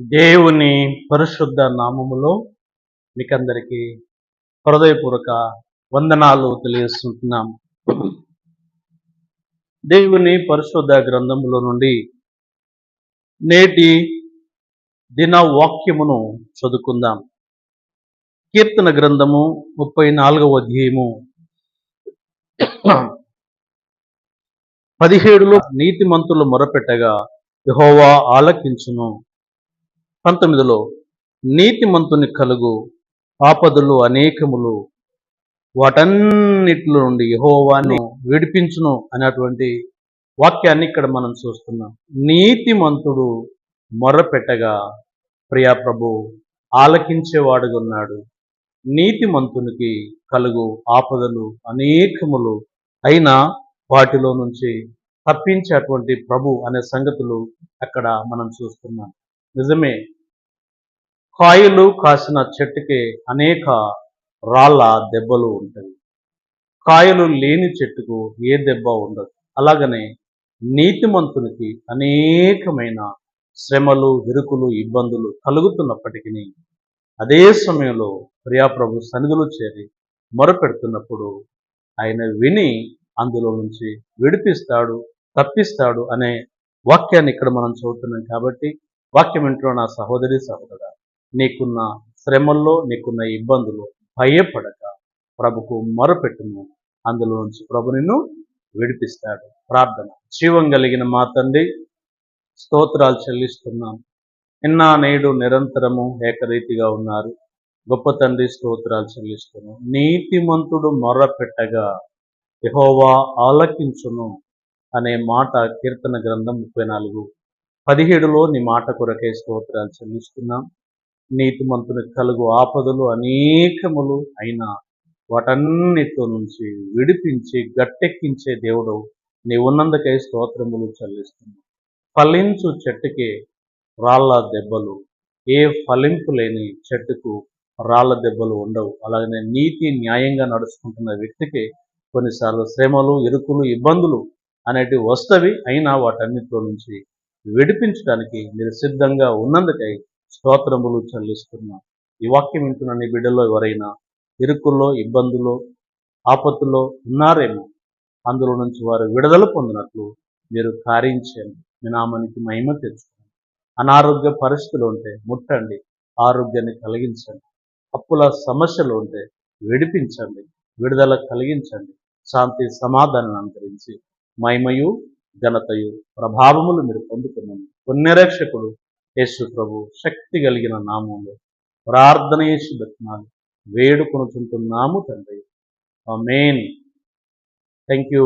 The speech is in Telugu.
దేవుని పరిశుద్ధ నామములో మీకందరికీ హృదయపూర్వక వందనాలు తెలియజేస్తున్నాం. దేవుని పరిశుద్ధ గ్రంథములో నుండి నేటి దిన వాక్యమును చదువుకుందాం. కీర్తన గ్రంథము ముప్పై నాలుగవ అధ్యాయము. పదిహేడులో నీతిమంతులు మొరపెట్టగా యహోవా ఆలకించును. పంతొమ్మిదిలో నీతిమంతుని కలుగు ఆపదలు అనేకములు వాటన్నిటిలో నుండి యహోవాన్ని విడిపించును అనేటువంటి వాక్యాన్ని ఇక్కడ మనం చూస్తున్నాం. నీతిమంతుడు మొర్రపెట్టగా ప్రియా ప్రభు ఆలకించేవాడుగా ఉన్నాడు నీతిమంతునికి కలుగు ఆపదలు అనేకములు అయినా వాటిలో నుంచి తప్పించేటువంటి ప్రభు అనే సంగతులు అక్కడ మనం చూస్తున్నాం. నిజమే. కాయలు కాసిన చెట్టుకి అనేక రాళ్ళ దెబ్బలు ఉంటాయి. కాయలు లేని చెట్టుకు ఏ దెబ్బ ఉండదు. అలాగనే నీతిమంతునికి అనేకమైన శ్రమలు ఇరుకులు ఇబ్బందులు కలుగుతున్నప్పటికీ అదే సమయంలో ప్రియాప్రభు సన్నిధులు చేరి మొరపెడుతున్నప్పుడు ఆయన విని అందులో నుంచి విడిపిస్తాడు తప్పిస్తాడు అనే వాక్యాన్ని ఇక్కడ మనం చదువుతున్నాం కాబట్టి వాక్యం నా సహోదరి సహోదర నీకున్న శ్రమల్లో నీకున్న ఇబ్బందులు భయపడక ప్రభుకు మొరపెట్టును అందులో నుంచి ప్రభు నిన్ను విడిపిస్తాడు. ప్రార్థన. జీవం కలిగిన మా తండ్రి స్తోత్రాలు చెల్లిస్తున్నాం. నిన్న నేడు నిరంతరము ఏకరీతిగా ఉన్నారు. గొప్ప తండ్రి స్తోత్రాలు చెల్లిస్తున్నాం నీతిమంతుడు మొర్రపెట్టగా యహోవా ఆలకించును అనే మాట కీర్తన గ్రంథం ముప్పై నాలుగు. పదిహేడులో నీ మాట కొరకే స్తోత్రాలు చెల్లిస్తున్నాం. నీతిమంతుని కలుగు ఆపదలు అనేకములు అయినా వాటన్నిటితో నుంచి విడిపించి గట్టెక్కించే దేవుడు నీ ఉన్నందుకై స్తోత్రములు చెల్లిస్తున్నాం. ఫలించు చెట్టుకి రాళ్ళ దెబ్బలు. ఏ ఫలింపు లేని చెట్టుకు రాళ్ళ దెబ్బలు ఉండవు. అలాగనే నీతి న్యాయంగా నడుచుకుంటున్న వ్యక్తికి కొన్నిసార్లు శ్రమలు ఇరుకులు ఇబ్బందులు అనేటివి వస్తవి. అయినా వాటన్నిటిలో నుంచి విడిపించడానికి మీరు సిద్ధంగా ఉన్నందుకై స్తోత్రములు చెల్లిస్తున్నాం. ఈ వాక్యం వింటున్న నీ బిడ్డలో ఎవరైనా ఇరుకుల్లో ఇబ్బందుల్లో ఆపత్తులో ఉన్నారేమో అందులో నుంచి వారు విడుదల పొందినట్లు మీరు కార్యించండి. మీ నామానికి మహిమ తెచ్చుకోండి. అనారోగ్య పరిస్థితులు ఉంటే ముట్టండి ఆరోగ్యాన్ని కలిగించండి. అప్పుల సమస్యలు ఉంటే విడిపించండి విడుదల కలిగించండి. శాంతి సమాధానం అంతరించి మహిమయు ఘనతయు ప్రభావములు మీరు పొందుతున్నాను పుణ్యరక్షకుడు యేసు ప్రభు శక్తి కలిగిన నామంలో ప్రార్థన చేసి బతిమాలి. వేడుకొనుచుంటున్నాము తండ్రి. Main thank you